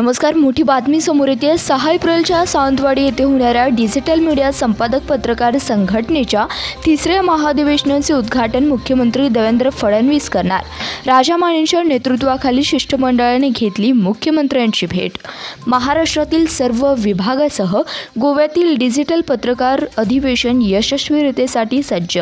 नमस्कार मोठी बातमी समोर येते. सहा एप्रिलच्या सावंतवाडी येथे होणाऱ्या डिजिटल मीडिया संपादक पत्रकार संघटनेच्या तिसऱ्या महाधिवेशनाचे उद्घाटन मुख्यमंत्री देवेंद्र फडणवीस करणार. राजा मानेंच्या नेतृत्वाखाली शिष्टमंडळाने घेतली मुख्यमंत्र्यांची भेट. महाराष्ट्रातील सर्व विभागासह गोव्यातील डिजिटल पत्रकार अधिवेशन यशस्वीरितेसाठी सज्ज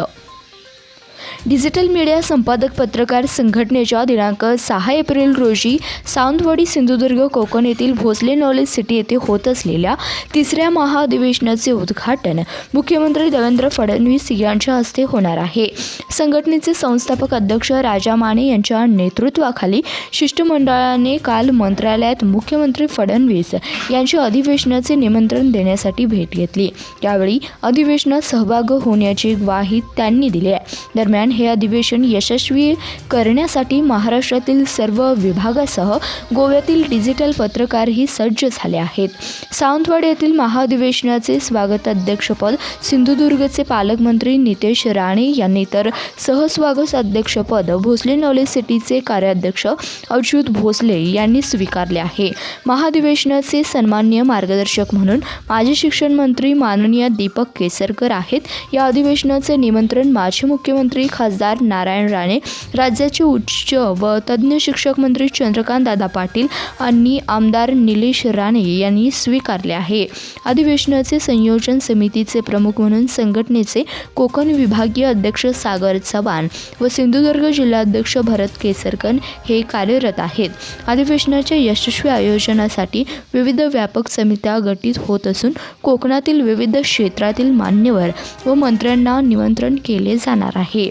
डिजिटल मीडिया संपादक पत्रकार संघटनेच्या दिनांक सहा एप्रिल रोजी सावंतवाडी सिंधुदुर्ग कोकण येथील भोसले नॉलेज सिटी येथे होत असलेल्या तिसऱ्या महाधिवेशनाचे उद्घाटन मुख्यमंत्री देवेंद्र फडणवीस यांच्या हस्ते होणार आहे. संघटनेचे संस्थापक अध्यक्ष राजा माने यांच्या नेतृत्वाखाली शिष्टमंडळाने काल मंत्रालयात मुख्यमंत्री फडणवीस यांच्या अधिवेशनाचे निमंत्रण देण्यासाठी भेट घेतली. त्यावेळी अधिवेशनात सहभाग होण्याची ग्वाही त्यांनी दिली आहे. दरम्यान हे अधिवेशन यशस्वी करण्यासाठी महाराष्ट्रातील सर्व विभागासह गोव्यातील डिजिटल पत्रकारही सज्ज झाले आहेत. सावंतवाडी येथील महाधिवेशनाचे स्वागत अध्यक्षपद सिंधुदुर्गचे पालकमंत्री नितेश राणे यांनी तर सहस्वागत अध्यक्षपद भोसले नॉलेज सिटीचे कार्याध्यक्ष अच्युत भोसले यांनी स्वीकारले आहे. महाधिवेशनाचे सन्मान्य मार्गदर्शक म्हणून माजी शिक्षण मंत्री माननीय दीपक केसरकर आहेत. या अधिवेशनाचे निमंत्रण माजी मुख्यमंत्री खासदार नारायण राणे राज्याचे उच्च व तज्ज्ञ शिक्षक मंत्री चंद्रकांत दादा पाटील आणि आमदार निलेश राणे यांनी स्वीकारले आहे. अधिवेशनाचे संयोजन समितीचे प्रमुख म्हणून संघटनेचे कोकण विभागीय अध्यक्ष सागर चव्हाण व सिंधुदुर्ग जिल्हाध्यक्ष भरत केसरकर हे कार्यरत आहेत. अधिवेशनाच्या यशस्वी आयोजनासाठी विविध व्यापक समित्या गठीत होत असून कोकणातील विविध क्षेत्रातील मान्यवर व मंत्र्यांना निमंत्रण केले जाणार आहे.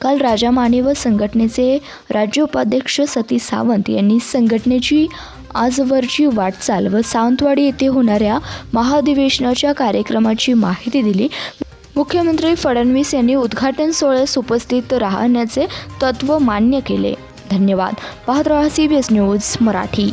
काल राजा माने व संघटनेचे राज्य उपाध्यक्ष सतीश सावंत यांनी संघटनेची आजवरची वाटचाल व सावंतवाडी येथे होणाऱ्या महाधिवेशनाच्या कार्यक्रमाची माहिती दिली. मुख्यमंत्री फडणवीस यांनी उद्घाटन सोहळ्यास उपस्थित राहण्याचे तत्त्व मान्य केले. धन्यवाद. पाहत रहा C B S news Marathi.